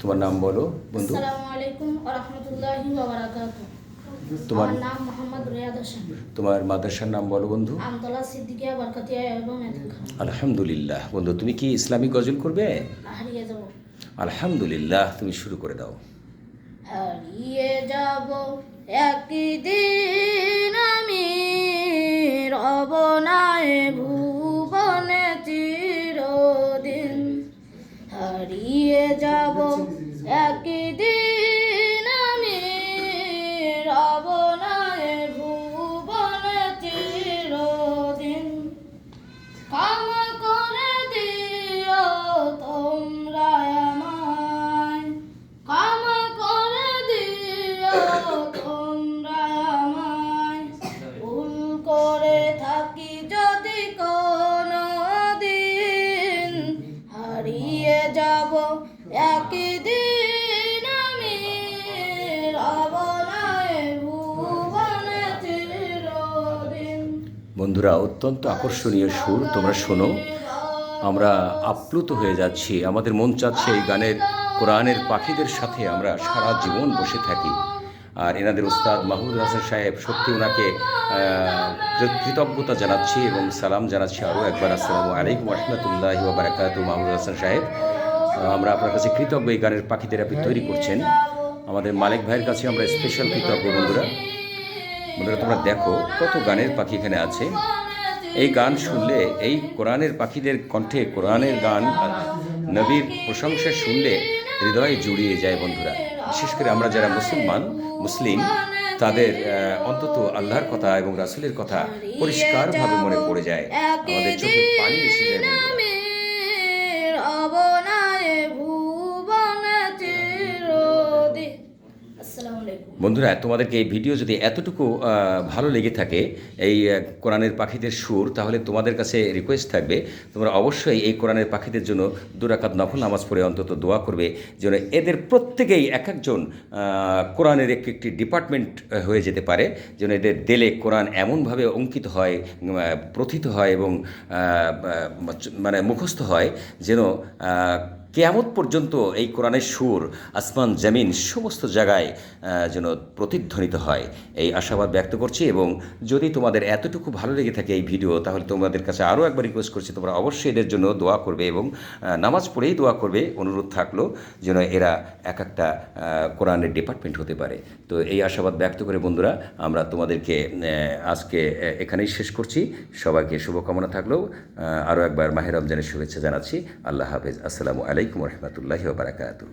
তোমার নাম বলো বন্ধু। আসসালামু আলাইকুম ওয়া রাহমাতুল্লাহি ওয়া বারাকাতুহু তোমার নাম মোহাম্মদ রিয়াদ হোসেন। তোমার মাদ্রাসার নাম বলো বন্ধু। আমতলা সিদ্দিকিয়া বরকতিয়া এবং আলহামদুলিল্লাহ। বন্ধু তুমি কি ইসলামিক গজল করবে? হারিয়ে যাব। আলহামদুলিল্লাহ তুমি শুরু করে দাও। হারিয়ে যাব একদিন বন্ধুরা, অত্যন্ত আকর্ষণীয় সুর, তোমরা শোনো। আমরা আপ্লুত হয়ে যাচ্ছি। আমাদের মন চাচ্ছে এই গানের, কোরআনের পাখিদের সাথে আমরা সারা জীবন বসে থাকি। আর এনাদের উস্তাদ মাহমুদ হাসান সাহেব সত্যি ওনাকে কৃতজ্ঞতা জানাচ্ছি এবং সালাম জানাচ্ছি আরও একবার। আসসালামু আলাইকুম রহমতুল্লাহ বারাকাতু মাহমুদ হাসান সাহেব। আমরা আপনার কাছে কৃতজ্ঞ এই গানের পাখিদের আপনি তৈরি করছেন। আমাদের মালিক ভাইয়ের কাছে আমরা স্পেশাল কৃতজ্ঞ বন্ধুরা। বন্ধুরা, তোমরা দেখো কত গানের পাখি এখানে আছে। এই গান শুনলে, এই কোরআনের পাখিদের কণ্ঠে কোরআনের গান নবীর প্রশংসা শুনলে হৃদয়ে জুড়িয়ে যায় বন্ধুরা। বিশেষ করে আমরা যারা মুসলমান, মুসলিম, তাদের অন্তত আল্লাহর কথা এবং রাসুলের কথা পরিষ্কারভাবে মনে পড়ে যায়। আমাদের চোখে পানি এসে যায় বন্ধুরা। বন্ধুরা, তোমাদেরকে এই ভিডিও যদি এতটুকু ভালো লেগে থাকে, এই কোরআনের পাখিদের সুর, তাহলে তোমাদের কাছে রিকোয়েস্ট থাকবে, তোমরা অবশ্যই এই কোরআনের পাখিদের জন্য দুরাকাত নফল নামাজ পড়ে অন্তত দোয়া করবে, যেন এদের প্রত্যেকেই এক একজন কোরআনের একটি একটি ডিপার্টমেন্ট হয়ে যেতে পারে, যেন এদের দেলে কোরআন এমনভাবে অঙ্কিত হয় প্রথিত হয় এবং মানে মুখস্থ হয়, যেন কেয়ামত পর্যন্ত এই কোরআনের সুর, আসমান, জামিন সমস্ত জায়গায় যেন প্রতিধ্বনিত হয়। এই আশাবাদ ব্যক্ত করছি এবং যদি তোমাদের এতটুকু ভালো লেগে থাকে এই ভিডিও, তাহলে তোমাদের কাছে আরও একবার রিকোয়েস্ট করছি, তোমরা অবশ্যই এদের জন্য দোয়া করবে এবং নামাজ পড়েই দোয়া করবে। অনুরোধ থাকল যেন এরা এক একটা কোরআনের ডিপার্টমেন্ট হতে পারে। তো এই আশাবাদ ব্যক্ত করে বন্ধুরা, আমরা তোমাদেরকে আজকে এখানেই শেষ করছি। সবাইকে শুভকামনা থাকলেও আরও একবার মাহের রমজানের শুভেচ্ছা জানাচ্ছি। আল্লাহ হাফেজ। আসসালামু আলাইকুম রহমতুল্লাহ বারাকাতু